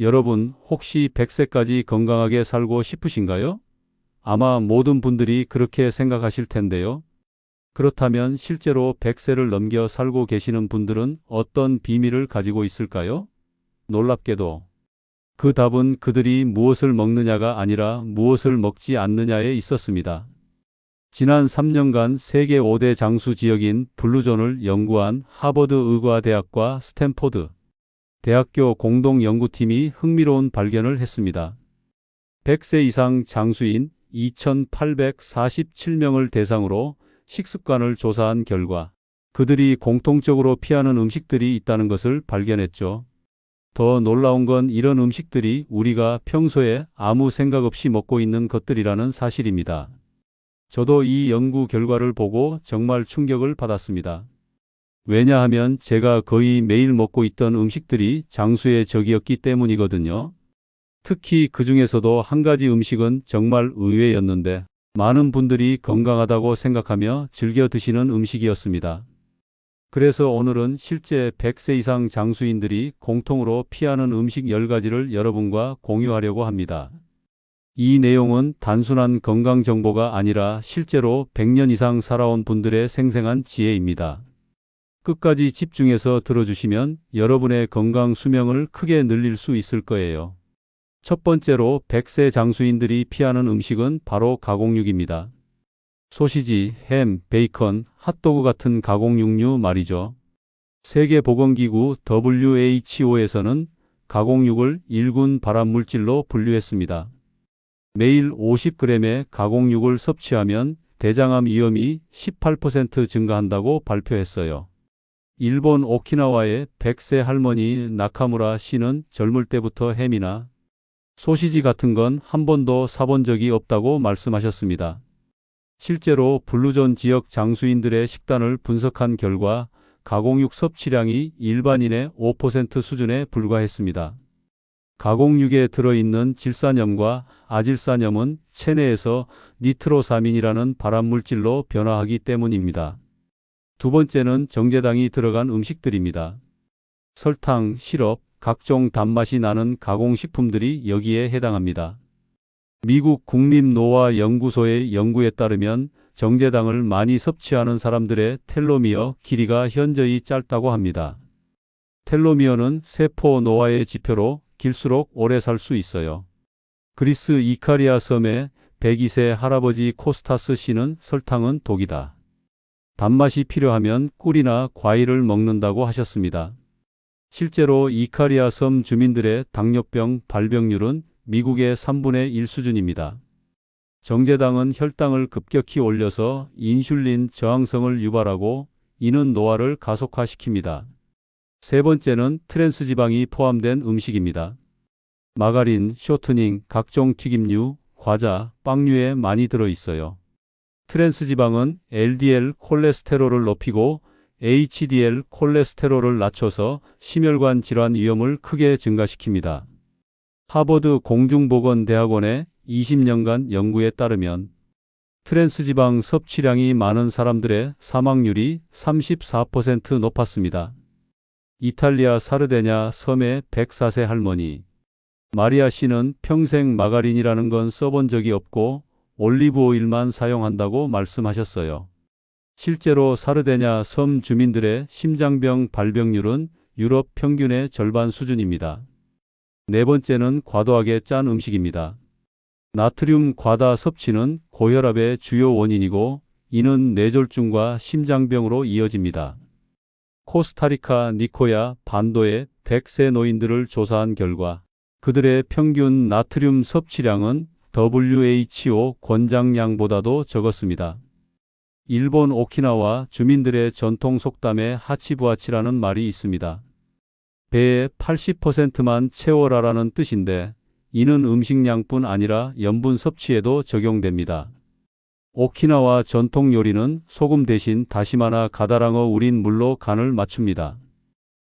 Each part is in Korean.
여러분, 혹시 100세까지 건강하게 살고 싶으신가요? 아마 모든 분들이 그렇게 생각하실 텐데요. 그렇다면 실제로 100세를 넘겨 살고 계시는 분들은 어떤 비밀을 가지고 있을까요? 놀랍게도 그 답은 그들이 무엇을 먹느냐가 아니라 무엇을 먹지 않느냐에 있었습니다. 지난 3년간 세계 5대 장수 지역인 블루존을 연구한 하버드 의과대학과 스탠포드 대학교 공동 연구팀이 흥미로운 발견을 했습니다. 100세 이상 장수인 2,847명을 대상으로 식습관을 조사한 결과 그들이 공통적으로 피하는 음식들이 있다는 것을 발견했죠. 더 놀라운 건 이런 음식들이 우리가 평소에 아무 생각 없이 먹고 있는 것들이라는 사실입니다. 저도 이 연구 결과를 보고 정말 충격을 받았습니다. 왜냐하면 제가 거의 매일 먹고 있던 음식들이 장수의 적이었기 때문이거든요. 특히 그 중에서도 한 가지 음식은 정말 의외였는데 많은 분들이 건강하다고 생각하며 즐겨 드시는 음식이었습니다. 그래서 오늘은 실제 100세 이상 장수인들이 공통으로 피하는 음식 10가지를 여러분과 공유하려고 합니다. 이 내용은 단순한 건강 정보가 아니라 실제로 100년 이상 살아온 분들의 생생한 지혜입니다. 끝까지 집중해서 들어주시면 여러분의 건강 수명을 크게 늘릴 수 있을 거예요. 첫 번째로 100세 장수인들이 피하는 음식은 바로 가공육입니다. 소시지, 햄, 베이컨, 핫도그 같은 가공육류 말이죠. 세계보건기구 WHO에서는 가공육을 1군 발암물질로 분류했습니다. 매일 50g의 가공육을 섭취하면 대장암 위험이 18% 증가한다고 발표했어요. 일본 오키나와의 100세 할머니 나카무라 씨는 젊을 때부터 햄이나 소시지 같은 건 한 번도 사본 적이 없다고 말씀하셨습니다. 실제로 블루존 지역 장수인들의 식단을 분석한 결과 가공육 섭취량이 일반인의 5% 수준에 불과했습니다. 가공육에 들어있는 질산염과 아질산염은 체내에서 니트로사민이라는 발암물질로 변화하기 때문입니다. 두 번째는 정제당이 들어간 음식들입니다. 설탕, 시럽, 각종 단맛이 나는 가공식품들이 여기에 해당합니다. 미국 국립노화연구소의 연구에 따르면 정제당을 많이 섭취하는 사람들의 텔로미어 길이가 현저히 짧다고 합니다. 텔로미어는 세포 노화의 지표로 길수록 오래 살 수 있어요. 그리스 이카리아 섬의 102세 할아버지 코스타스 씨는 설탕은 독이다. 단맛이 필요하면 꿀이나 과일을 먹는다고 하셨습니다. 실제로 이카리아 섬 주민들의 당뇨병 발병률은 미국의 3분의 1 수준입니다. 정제당은 혈당을 급격히 올려서 인슐린 저항성을 유발하고 이는 노화를 가속화시킵니다. 세 번째는 트랜스 지방이 포함된 음식입니다. 마가린, 쇼트닝, 각종 튀김류, 과자, 빵류에 많이 들어 있어요. 트랜스 지방은 LDL 콜레스테롤을 높이고 HDL 콜레스테롤을 낮춰서 심혈관 질환 위험을 크게 증가시킵니다. 하버드 공중보건대학원의 20년간 연구에 따르면 트랜스 지방 섭취량이 많은 사람들의 사망률이 34% 높았습니다. 이탈리아 사르데냐 섬의 104세 할머니 마리아 씨는 평생 마가린이라는 건 써본 적이 없고 올리브 오일만 사용한다고 말씀하셨어요. 실제로 사르데냐 섬 주민들의 심장병 발병률은 유럽 평균의 절반 수준입니다. 네 번째는 과도하게 짠 음식입니다. 나트륨 과다 섭취는 고혈압의 주요 원인이고 이는 뇌졸중과 심장병으로 이어집니다. 코스타리카 니코야 반도의 100세 노인들을 조사한 결과 그들의 평균 나트륨 섭취량은 WHO 권장량보다도 적었습니다. 일본 오키나와 주민들의 전통 속담에 하치부하치라는 말이 있습니다. 배의 80%만 채워라라는 뜻인데 이는 음식량뿐 아니라 염분 섭취에도 적용됩니다. 오키나와 전통 요리는 소금 대신 다시마나 가다랑어 우린 물로 간을 맞춥니다.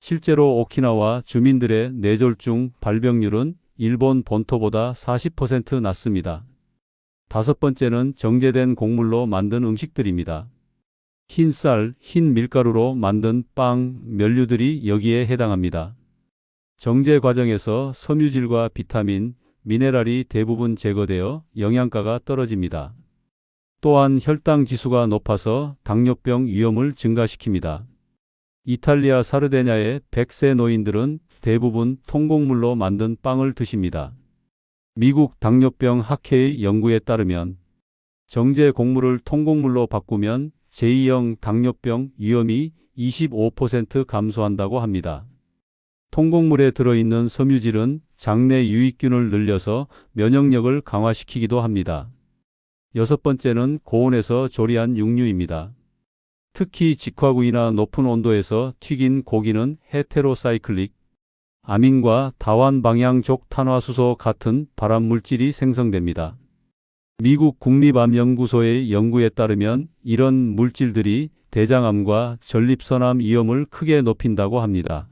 실제로 오키나와 주민들의 뇌졸중 발병률은 일본 본토보다 40% 낮습니다. 다섯 번째는 정제된 곡물로 만든 음식들입니다. 흰 쌀, 흰 밀가루로 만든 빵, 면류들이 여기에 해당합니다. 정제 과정에서 섬유질과 비타민, 미네랄이 대부분 제거되어 영양가가 떨어집니다. 또한 혈당 지수가 높아서 당뇨병 위험을 증가시킵니다. 이탈리아 사르데냐의 100세 노인들은 대부분 통곡물로 만든 빵을 드십니다. 미국 당뇨병 학회의 연구에 따르면 정제 곡물을 통곡물로 바꾸면 제2형 당뇨병 위험이 25% 감소한다고 합니다. 통곡물에 들어있는 섬유질은 장내 유익균을 늘려서 면역력을 강화시키기도 합니다. 여섯 번째는 고온에서 조리한 육류입니다. 특히 직화구이나 높은 온도에서 튀긴 고기는 헤테로사이클릭, 아민과 다완 방향족 탄화수소 같은 발암 물질이 생성됩니다. 미국 국립암연구소의 연구에 따르면 이런 물질들이 대장암과 전립선암 위험을 크게 높인다고 합니다.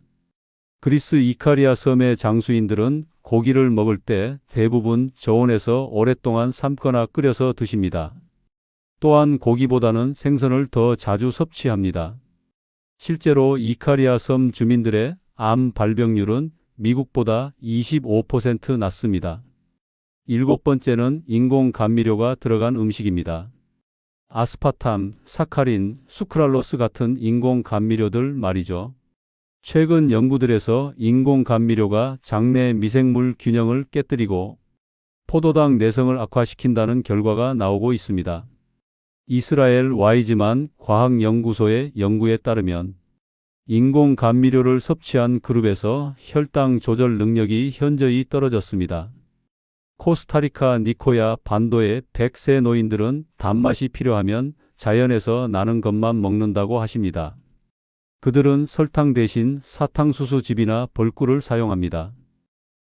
그리스 이카리아 섬의 장수인들은 고기를 먹을 때 대부분 저온에서 오랫동안 삶거나 끓여서 드십니다. 또한 고기보다는 생선을 더 자주 섭취합니다. 실제로 이카리아 섬 주민들의 암 발병률은 미국보다 25% 낮습니다. 일곱 번째는 인공 감미료가 들어간 음식입니다. 아스파탐, 사카린, 수크랄로스 같은 인공 감미료들 말이죠. 최근 연구들에서 인공 감미료가 장내 미생물 균형을 깨뜨리고 포도당 내성을 악화시킨다는 결과가 나오고 있습니다. 이스라엘 와이즈만 과학연구소의 연구에 따르면 인공 감미료를 섭취한 그룹에서 혈당 조절 능력이 현저히 떨어졌습니다. 코스타리카 니코야 반도의 100세 노인들은 단맛이 필요하면 자연에서 나는 것만 먹는다고 하십니다. 그들은 설탕 대신 사탕수수즙이나 벌꿀을 사용합니다.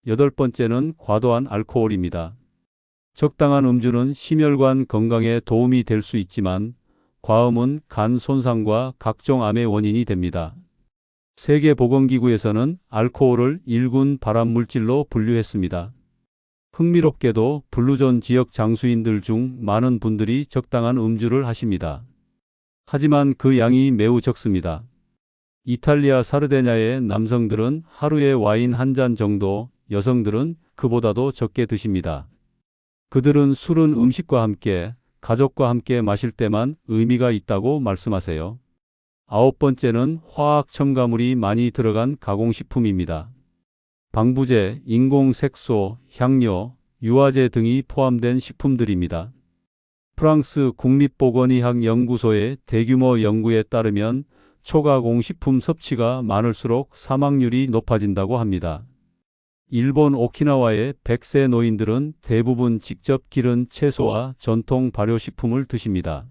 여덟 번째는 과도한 알코올입니다. 적당한 음주는 심혈관 건강에 도움이 될 수 있지만 과음은 간 손상과 각종 암의 원인이 됩니다. 세계보건기구에서는 알코올을 일군 발암물질로 분류했습니다. 흥미롭게도 블루존 지역 장수인들 중 많은 분들이 적당한 음주를 하십니다. 하지만 그 양이 매우 적습니다. 이탈리아 사르데냐의 남성들은 하루에 와인 한 잔 정도, 여성들은 그보다도 적게 드십니다. 그들은 술은 음식과 함께, 가족과 함께 마실 때만 의미가 있다고 말씀하세요. 아홉 번째는 화학 첨가물이 많이 들어간 가공식품입니다. 방부제, 인공색소, 향료, 유화제 등이 포함된 식품들입니다. 프랑스 국립보건의학 연구소의 대규모 연구에 따르면 초가공 식품 섭취가 많을수록 사망률이 높아진다고 합니다. 일본 오키나와의 100세 노인들은 대부분 직접 기른 채소와 전통 발효식품을 드십니다.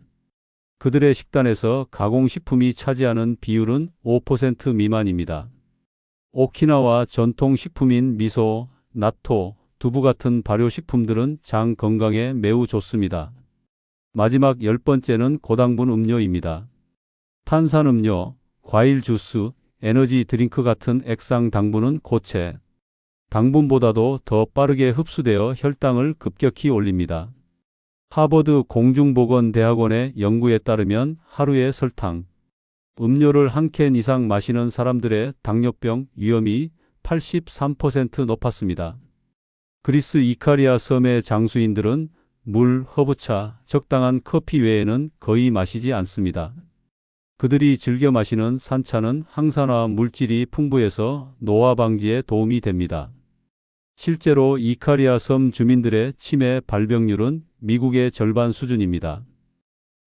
그들의 식단에서 가공식품이 차지하는 비율은 5% 미만입니다. 오키나와 전통 식품인 미소, 나토, 두부 같은 발효식품들은 장 건강에 매우 좋습니다. 마지막 열 번째는 고당분 음료입니다. 탄산음료, 과일 주스, 에너지 드링크 같은 액상 당분은 고체, 당분보다도 더 빠르게 흡수되어 혈당을 급격히 올립니다. 하버드 공중보건대학원의 연구에 따르면 하루에 설탕, 음료를 한 캔 이상 마시는 사람들의 당뇨병 위험이 83% 높았습니다. 그리스 이카리아 섬의 장수인들은 물, 허브차, 적당한 커피 외에는 거의 마시지 않습니다. 그들이 즐겨 마시는 산차는 항산화 물질이 풍부해서 노화 방지에 도움이 됩니다. 실제로 이카리아 섬 주민들의 치매 발병률은 미국의 절반 수준입니다.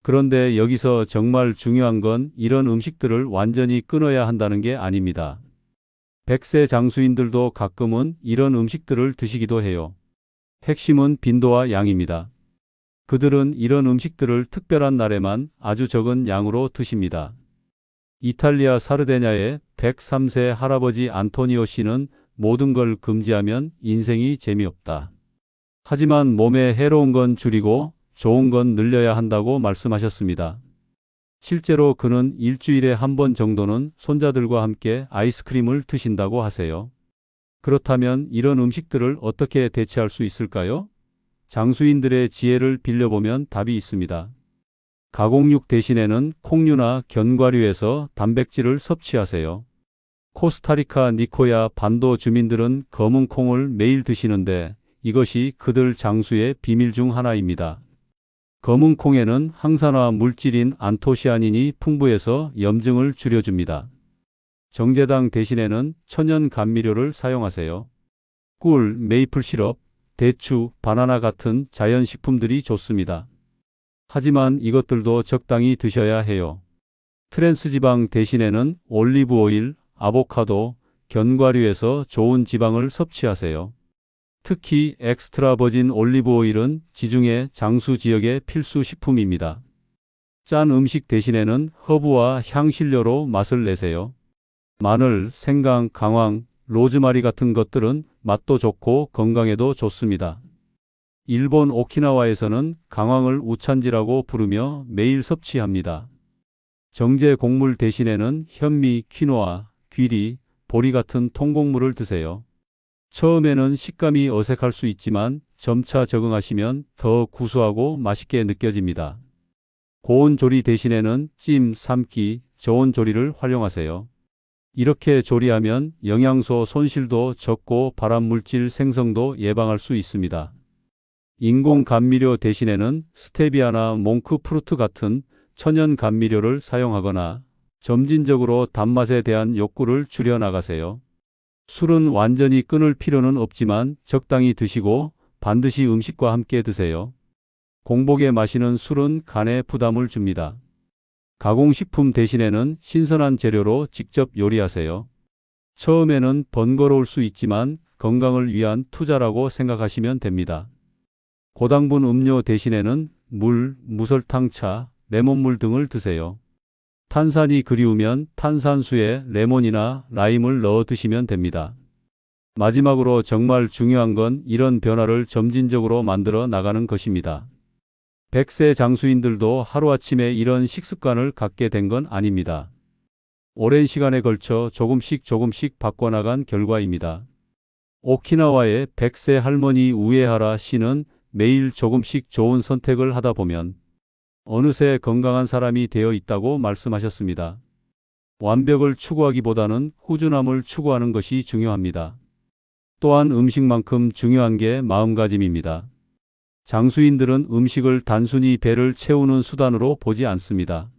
그런데 여기서 정말 중요한 건 이런 음식들을 완전히 끊어야 한다는 게 아닙니다. 백세 장수인들도 가끔은 이런 음식들을 드시기도 해요. 핵심은 빈도와 양입니다. 그들은 이런 음식들을 특별한 날에만 아주 적은 양으로 드십니다. 이탈리아 사르데냐의 103세 할아버지 안토니오 씨는 모든 걸 금지하면 인생이 재미없다. 하지만 몸에 해로운 건 줄이고 좋은 건 늘려야 한다고 말씀하셨습니다. 실제로 그는 일주일에 한 번 정도는 손자들과 함께 아이스크림을 드신다고 하세요. 그렇다면 이런 음식들을 어떻게 대체할 수 있을까요? 장수인들의 지혜를 빌려보면 답이 있습니다. 가공육 대신에는 콩류나 견과류에서 단백질을 섭취하세요. 코스타리카 니코야 반도 주민들은 검은 콩을 매일 드시는데 이것이 그들 장수의 비밀 중 하나입니다. 검은 콩에는 항산화 물질인 안토시아닌이 풍부해서 염증을 줄여줍니다. 정제당 대신에는 천연 감미료를 사용하세요. 꿀, 메이플 시럽, 대추, 바나나 같은 자연 식품들이 좋습니다. 하지만 이것들도 적당히 드셔야 해요. 트랜스 지방 대신에는 올리브 오일, 아보카도, 견과류에서 좋은 지방을 섭취하세요. 특히 엑스트라 버진 올리브 오일은 지중해 장수 지역의 필수 식품입니다. 짠 음식 대신에는 허브와 향신료로 맛을 내세요. 마늘, 생강, 강황, 로즈마리 같은 것들은 맛도 좋고 건강에도 좋습니다. 일본 오키나와에서는 강황을 우찬지라고 부르며 매일 섭취합니다. 정제 곡물 대신에는 현미, 퀴노아, 귀리, 보리 같은 통곡물을 드세요. 처음에는 식감이 어색할 수 있지만 점차 적응하시면 더 구수하고 맛있게 느껴집니다. 고온 조리 대신에는 찜, 삶기, 저온 조리를 활용하세요. 이렇게 조리하면 영양소 손실도 적고 발암물질 생성도 예방할 수 있습니다. 인공 감미료 대신에는 스테비아나 몽크 프루트 같은 천연 감미료를 사용하거나 점진적으로 단맛에 대한 욕구를 줄여 나가세요. 술은 완전히 끊을 필요는 없지만 적당히 드시고 반드시 음식과 함께 드세요. 공복에 마시는 술은 간에 부담을 줍니다. 가공식품 대신에는 신선한 재료로 직접 요리하세요. 처음에는 번거로울 수 있지만 건강을 위한 투자라고 생각하시면 됩니다. 고당분 음료 대신에는 물, 무설탕차, 레몬물 등을 드세요. 탄산이 그리우면 탄산수에 레몬이나 라임을 넣어 드시면 됩니다. 마지막으로 정말 중요한 건 이런 변화를 점진적으로 만들어 나가는 것입니다. 100세 장수인들도 하루아침에 이런 식습관을 갖게 된 건 아닙니다. 오랜 시간에 걸쳐 조금씩 조금씩 바꿔나간 결과입니다. 오키나와의 100세 할머니 우에하라 씨는 매일 조금씩 좋은 선택을 하다 보면 어느새 건강한 사람이 되어 있다고 말씀하셨습니다. 완벽을 추구하기보다는 꾸준함을 추구하는 것이 중요합니다. 또한 음식만큼 중요한 게 마음가짐입니다. 장수인들은 음식을 단순히 배를 채우는 수단으로 보지 않습니다.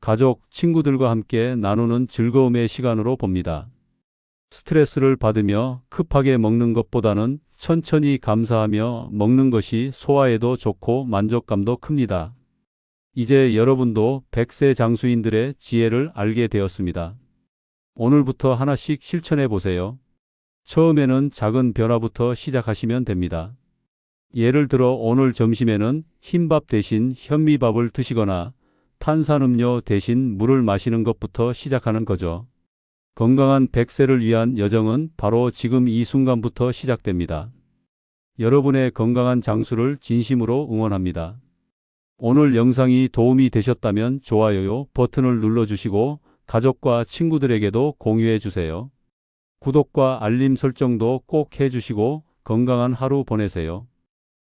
가족, 친구들과 함께 나누는 즐거움의 시간으로 봅니다. 스트레스를 받으며 급하게 먹는 것보다는 천천히 감사하며 먹는 것이 소화에도 좋고 만족감도 큽니다. 이제 여러분도 100세 장수인들의 지혜를 알게 되었습니다. 오늘부터 하나씩 실천해 보세요. 처음에는 작은 변화부터 시작하시면 됩니다. 예를 들어 오늘 점심에는 흰밥 대신 현미밥을 드시거나 탄산음료 대신 물을 마시는 것부터 시작하는 거죠. 건강한 100세를 위한 여정은 바로 지금 이 순간부터 시작됩니다. 여러분의 건강한 장수를 진심으로 응원합니다. 오늘 영상이 도움이 되셨다면 좋아요 버튼을 눌러주시고 가족과 친구들에게도 공유해 주세요. 구독과 알림 설정도 꼭 해주시고 건강한 하루 보내세요.